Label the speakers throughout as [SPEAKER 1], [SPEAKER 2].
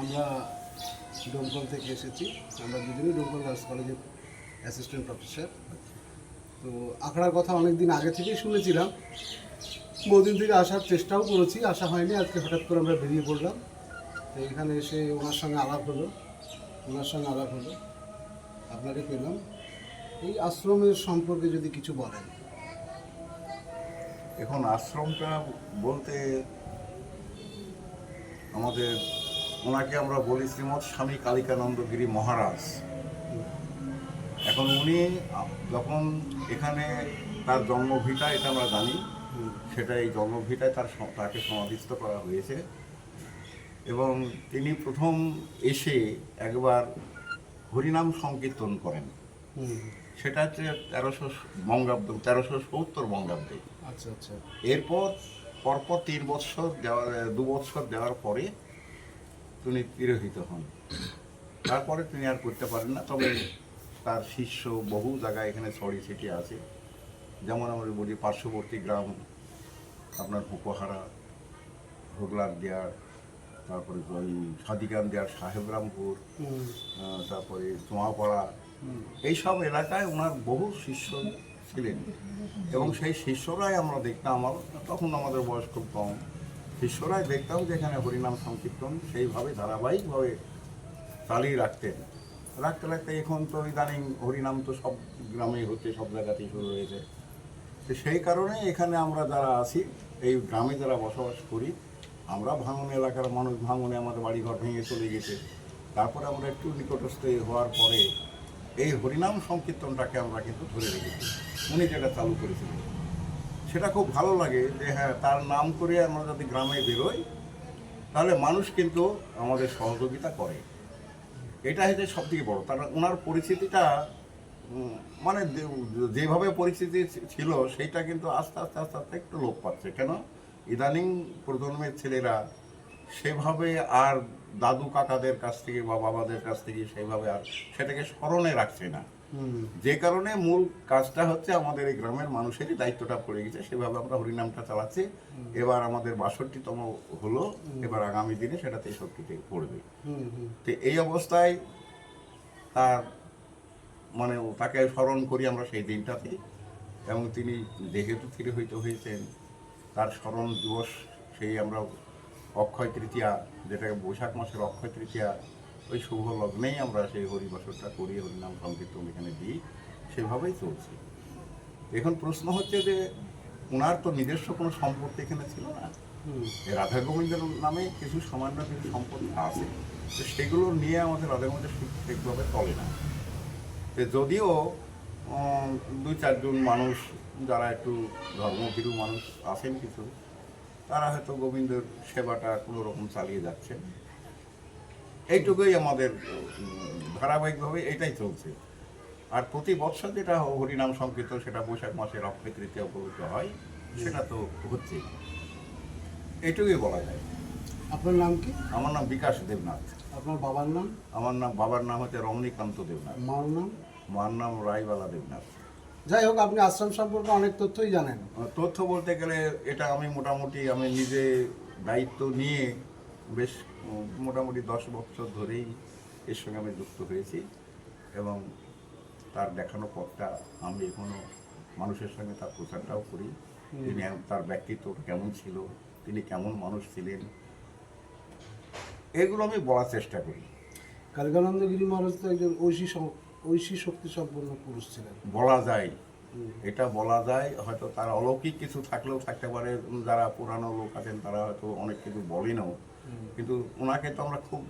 [SPEAKER 1] আমরা ডোমকল থেকে এসেছি। আমরা দুজনেই ডোমকল গার্লস কলেজের অ্যাসিস্ট্যান্ট প্রফেসর তো আখড়ার কথা অনেক দিন আগে থেকেই শুনেছিলাম। বহুদিন থেকে আসার চেষ্টাও করেছি, আসা হয়নি। আজকে হঠাৎ করে আমরা বেরিয়ে পড়লাম। তো এখানে এসে ওনার সঙ্গে আলাপ হলো। ওনার সঙ্গে আলাপ হলো। আপনাকে পেলাম। এই আশ্রমের সম্পর্কে যদি কিছু বলেন।
[SPEAKER 2] এখন আশ্রমটা বলতে আমাদের ওনাকে আমরা বলি শ্রীমৎ স্বামী কালিকানন্দগিরি মহারাজ। এখন উনি যখন এখানে তার জন্মভিটা এটা আমরা জানি সেটা এই জন্মভিটায় তার তাকে সমাধিস্থ করা হয়েছে। এবং তিনি প্রথম এসে একবার হরিনাম সংকীর্তন করেন। সেটা হচ্ছে তেরোশো বঙ্গাব্দ তেরোশো সত্তর বঙ্গাব্দে।
[SPEAKER 1] আচ্ছা আচ্ছা।
[SPEAKER 2] এরপর পরপর তিন বছর দেওয়ার দু বছর দেওয়ার পরে তিনি তিরোহিত হন। তারপরে তিনি আর করতে পারেন না তবে তার শিষ্য বহু জায়গায় এখানে ছড়িয়ে ছিটিয়ে আছে। যেমন আমরা বলি পার্শ্ববর্তী গ্রাম আপনার হুকোহারা হোগলার দেয়ার তারপরে ওই সাদিকান দেয়ার সাহেবরামপুর তারপরে চোঁয়াপাড়া এইসব এলাকায় ওনার বহু শিষ্য ছিলেন। এবং সেই শিষ্যরাই আমরা দেখতাম আমার তখন আমাদের বয়স খুব কম। শিষ্যরাই দেখতাম যে এখানে হরিনাম সংকীর্তন সেইভাবে ধারাবাহিকভাবে চালিয়ে রাখতেন। রাখতে রাখতে এখন তো ইদানিং হরিনাম তো সব গ্রামেই হচ্ছে, সব জায়গাতেই শুরু হয়েছে। তো সেই কারণে এখানে আমরা যারা আছি, এই গ্রামে যারা বসবাস করি, আমরা ভাঙন এলাকার মানুষ, ভাঙনে আমাদের বাড়িঘর ভেঙে চলে গেছে। তারপরে আমরা একটু নিকটস্থ হওয়ার পরে এই হরিনাম সংকীর্তনটাকে আমরা কিন্তু ধরে রেখেছি। উনি যেটা চালু করেছিলেন। সেটা খুব ভালো লাগে যে হ্যাঁ তার নাম করে আমরা যদি গ্রামে বেরোই, তাহলে মানুষ কিন্তু আমাদের সহযোগিতা করে। এটা হচ্ছে সব থেকে বড়। তার ওনার পরিস্থিতিটা মানে যেভাবে পরিস্থিতি ছিল, সেইটা কিন্তু আস্তে আস্তে আস্তে আস্তে একটু লোপ পাচ্ছে। কেন? ইদানিং প্রজন্মের ছেলেরা সেভাবে আর দাদু কাকাদের কাছ থেকে বা বাবাদের কাছ থেকে সেভাবে আর সেটাকে স্মরণে রাখছে না। যে কারণে মূল কাজটা হচ্ছে আমাদের এই গ্রামের মানুষেরই দায়িত্বটা পড়ে গেছে, সেভাবে আমরা হরিনামটা চালাচ্ছি। এবার আমাদের বাষট্টিতম হলো, এবার আগামী দিনে সেটা তেষট্টিতে পড়বে। তো এই অবস্থায় তার মানে তাকে স্মরণ করি আমরা সেই দিনটাতে। এবং তিনি যেহেতু তিরোহিত হয়েছেন, তার স্মরণ দিবস সেই আমরা অক্ষয় তৃতীয়া, যেটাকে বৈশাখ মাসের অক্ষয় তৃতীয়া ওই শুভ লগ্নেই আমরা সেই হরিবাসরটা করি হরিনাম সংকীর্তন এখানে দিই সেভাবেই চলছে। এখন প্রশ্ন হচ্ছে যে ওনার তো নিজস্ব কোনো সম্পত্তি এখানে ছিল না? রাধা গোবিন্দের নামে কিছু সামান্য কিছু সম্পত্তি আছে তো সেগুলো নিয়ে আমাদের রাধা গোবিন্দ ঠিকভাবে চলে না। যদিও দুই চারজন মানুষ যারা একটু ধর্মভীরু মানুষ আছেন কিছু তারা হয়তো গোবিন্দের সেবাটা কোনো রকম চালিয়ে যাচ্ছে এইটুকুই আমাদের ধারাবাহিকভাবে এটাই চলছে। আর প্রতি বছর যেটা হরিনাম সংকীর্তন সেটা বৈশাখ মাসের অক্ষয় তৃতীয় উপলক্ষে হয় সেটা তো হচ্ছেই এইটুকুই বলা যায়।
[SPEAKER 1] আপনার নাম কি?
[SPEAKER 2] আমার নাম বিকাশ দেবনাথ।
[SPEAKER 1] আপনার বাবার নাম?
[SPEAKER 2] আমার নাম বাবার নাম হচ্ছে রমণীকান্ত দেবনাথ।
[SPEAKER 1] মার নাম?
[SPEAKER 2] মার নাম রায়বালা দেবনাথ।
[SPEAKER 1] যাই হোক আপনি আশ্রম সম্পর্কে অনেক তথ্যই জানেন।
[SPEAKER 2] তথ্য বলতে গেলে এটা আমি মোটামুটি আমি নিজে দায়িত্ব নিয়ে বেশ মোটামুটি দশ বছর ধরেই এর সঙ্গে আমি যুক্ত হয়েছি এবং তার দেখানো পথটা আমি এখনও মানুষের সঙ্গে তার প্রচারটাও করি। তিনি তার ব্যক্তিত্ব কেমন ছিল তিনি কেমন মানুষ ছিলেন এগুলো আমি বলার চেষ্টা করি।
[SPEAKER 1] কালিকানন্দগিরি মহারাজ তো একজন ঐশী ঐশী শক্তি সম্পন্ন পুরুষ ছিলেন।
[SPEAKER 2] বলা যায়। এটা বলা যায় হয়তো তার অলৌকিক কিছু থাকলেও থাকতে পারে। যারা পুরানো লোক আছেন তারা হয়তো অনেক কিছু বলেনও। কিন্তু ওনাকে তো আমরা খুব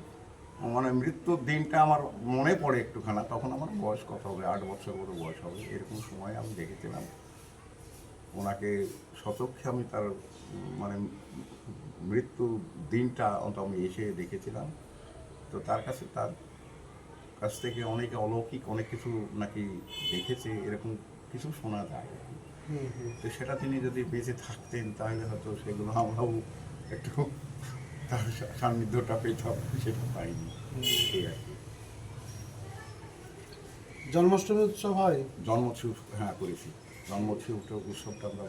[SPEAKER 2] মানে মৃত্যুর দিনটা আমার মনে পড়ে একটুখানা তখন আমার বয়স কত হবে? আট বছর করে বয়স হবে এরকম সময় আমি দেখেছিলাম। ওনাকে সচক্ষে আমি তার মানে মৃত্যু দিনটা অন্তত আমি এসে দেখেছিলাম। তো তার কাছে তার কাছ থেকে অনেকে অলৌকিক অনেক কিছু নাকি দেখেছে এরকম কিছু শোনা যায়। তো সেটা তিনি যদি বেঁচে থাকতেন তাহলে হয়তো সেগুলো আমরাও একটু তার সান্নিধ্যটা পেতাম সেটা পাইনি। এই আর কি।
[SPEAKER 1] জন্মাষ্টমী উৎসব হয়?
[SPEAKER 2] জন্মোৎসব হ্যাঁ করেছি। জন্মোৎসব উৎসবটা আমরা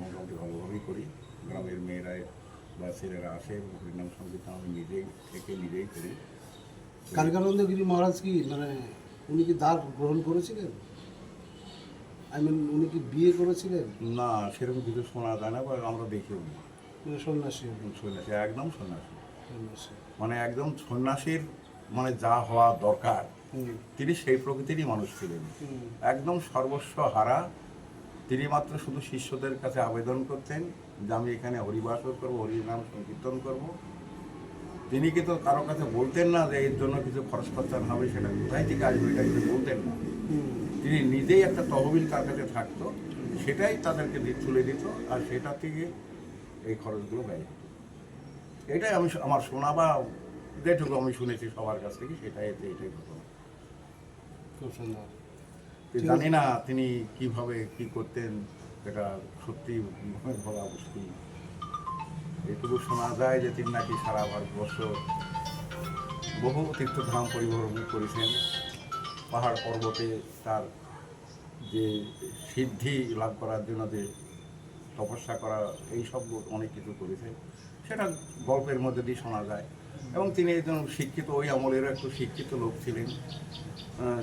[SPEAKER 2] মোটামুটি ভালোভাবেই করি। গ্রামের মেয়েরা বা ছেলেরা আসে হরিনাম সংকীর্তন আমি নিজেই থেকে নিজেই করি।
[SPEAKER 1] কালিকানন্দ গিরি মহারাজ কি মানে উনি কি দ্বার গ্রহণ করেছিলেন? আই মিন উনি কি বিয়ে করেছিলেন?
[SPEAKER 2] না সেরকম কিছু শোনা যায় না বা আমরা দেখিও নি।
[SPEAKER 1] সন্ন্যাসী
[SPEAKER 2] সন্ন্যাসী একদম সন্ন্যাসী।
[SPEAKER 1] সন্ন্যাসী।
[SPEAKER 2] মানে একদম সন্ন্যাসীর মানে যা হওয়া দরকার তিনি সেই প্রকৃতিরই মানুষ ছিলেন। একদম সর্বস্ব হারা তিনি মাত্র শুধু শিষ্যদের কাছে আবেদন করতেন যে আমি এখানে হরিবাস করব হরিনাম সংকীর্তন করব। তিনি কিন্তু কারও কাছে বলতেন না যে এর জন্য কিছু খরচ খরচা হবে সেটা কোথায় থেকে আসবে এটা কিন্তু বলতেন না। তিনি নিজেই একটা তহবিল তার কাছে থাকতো সেটাই তাদেরকে তুলে দিত আর সেটা থেকে এই খরচগুলো ব্যয় হতো। এটাই আমি আমার শোনা বা যেটুকু আমি শুনেছি সবার কাছ থেকে সেটাই এতে এটাই ঘটনা।
[SPEAKER 1] খুব সুন্দর।
[SPEAKER 2] জানি না তিনি কীভাবে কি করতেন এটা সত্যি বলা মুশকিল। এটুকু শোনা যায় যে তিনি নাকি সারা ভারতবর্ষ বহু তীর্থধাম পরিভ্রমণ করেছেন। পাহাড় পর্বতে তার যে সিদ্ধি লাভ করার জন্য যে তপস্যা করা এই সব অনেক কিছু করেছে। সেটা গল্পের মধ্যে দিয়ে শোনা যায়। এবং তিনি একজন শিক্ষিত ওই আমলেরও একটু শিক্ষিত লোক ছিলেন।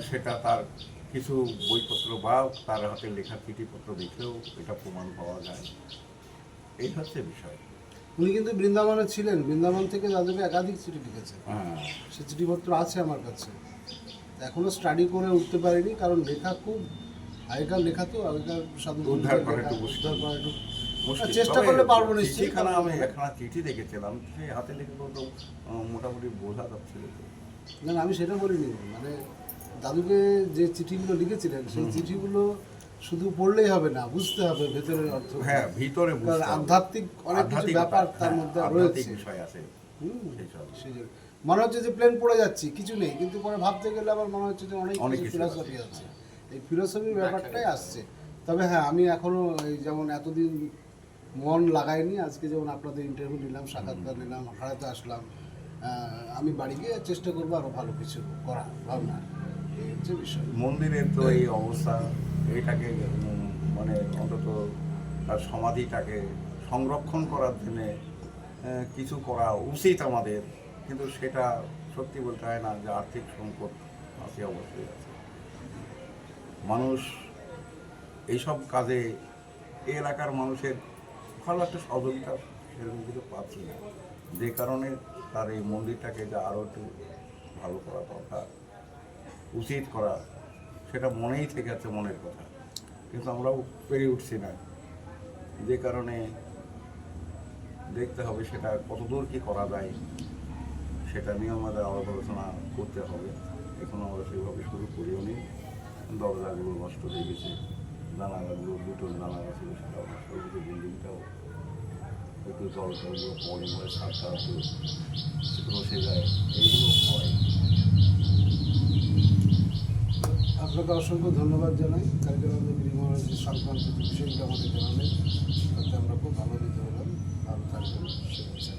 [SPEAKER 2] সেটা তার কিছু বইপত্র বা তার হাতে লেখা চিঠিপত্র দেখলেও এটা প্রমাণ পাওয়া যায়। এই হচ্ছে বিষয়।
[SPEAKER 1] উনি কিন্তু বৃন্দাবনে ছিলেন। বৃন্দাবন থেকে যাদেরকে একাধিক চিঠি লিখেছেন।
[SPEAKER 2] হ্যাঁ।
[SPEAKER 1] সে চিঠিপত্র আছে আমার কাছে। এখনও স্টাডি করে উঠতে পারিনি কারণ লেখা খুব আগেকার লেখা তো আগেকার
[SPEAKER 2] উদ্ধার করা একটু
[SPEAKER 1] উদ্ধার করা একটু চেষ্টা করলে পারব নিশ্চয়ই।
[SPEAKER 2] আমি একখানা চিঠি দেখেছিলাম সেই হাতে লিখে তো মোটামুটি বোঝা যাচ্ছিল।
[SPEAKER 1] না আমি সেটা বলিনি। মানে দাদুকে যে চিঠিগুলো লিখেছিলেন সেই চিঠিগুলো শুধু পড়লেই হবে না বুঝতে হবে ভেতরের অর্থ।
[SPEAKER 2] হ্যাঁ ভিতরে।
[SPEAKER 1] আধ্যাত্মিক অনেক কিছু ব্যাপার তার
[SPEAKER 2] হ্যাঁ,
[SPEAKER 1] মধ্যে
[SPEAKER 2] আধ্যাত্মিক
[SPEAKER 1] রয়েছে
[SPEAKER 2] বিষয় আছে।
[SPEAKER 1] মনে হচ্ছে যে প্লেন পড়ে যাচ্ছি কিছু নেই কিন্তু পরে ভাবতে গেলে আবার মনে হচ্ছে যে অনেক
[SPEAKER 2] অনেক
[SPEAKER 1] ফিলসফি
[SPEAKER 2] আছে।
[SPEAKER 1] এই ফিলসফির ব্যাপারটাই আসছে। তবে হ্যাঁ আমি এখনও এই যেমন এতদিন মন লাগাইনি আজকে যেমন আপনাদের ইন্টারভিউ নিলাম সাক্ষাৎকার নিলাম হারাতে আসলাম আমি বাড়ি গিয়ে চেষ্টা করব আরও ভালো কিছু করা ভাবনা। এই হচ্ছে বিষয়।
[SPEAKER 2] মন্দিরের তো এই অবস্থা এইটাকে উম, মানে অন্তত তার সমাধিটাকে সংরক্ষণ করার জন্য কিছু করা উচিত আমাদের কিন্তু সেটা সত্যি বলতে হয় না যে আর্থিক সংকট আছে অবশ্যই আছে। মানুষ এইসব কাজে এলাকার মানুষের ভালো একটা সহযোগিতা সেরকম কিছু পাচ্ছি না। যে কারণে তার এই মন্দিরটাকে যে আরও একটু ভালো করা দরকার, উচিত করা, সেটা মনেই থেকে আছে মনের কথা। কিন্তু আমরাও পেরে উঠছি না। যে কারণে দেখতে হবে সেটা কতদূর কি করা যায়, সেটা নিয়ে আমাদের আলোচনা করতে হবে। এখন আমরা সেভাবে শুরু করিও নি। দরজাগুলো নষ্ট হয়ে গেছে জানালাগুলো দুটো জানালা ছিল সেটাও নষ্ট হয়ে গেছে বিল্ডিংটাও একটু জল টলগুলো পড়ে পড়ে ছাদটা একটু বসে যায় এইগুলো হয়।
[SPEAKER 1] আপনাকে অসংখ্য ধন্যবাদ জানাই। কারিগরানন্দ গিরি মহারাজের সংক্রান্ত বিষয়গুলো আমাদের জানালেন, তাতে আমরা খুব আনন্দিত হলাম। ভালো থাকবেন। শুভেচ্ছা।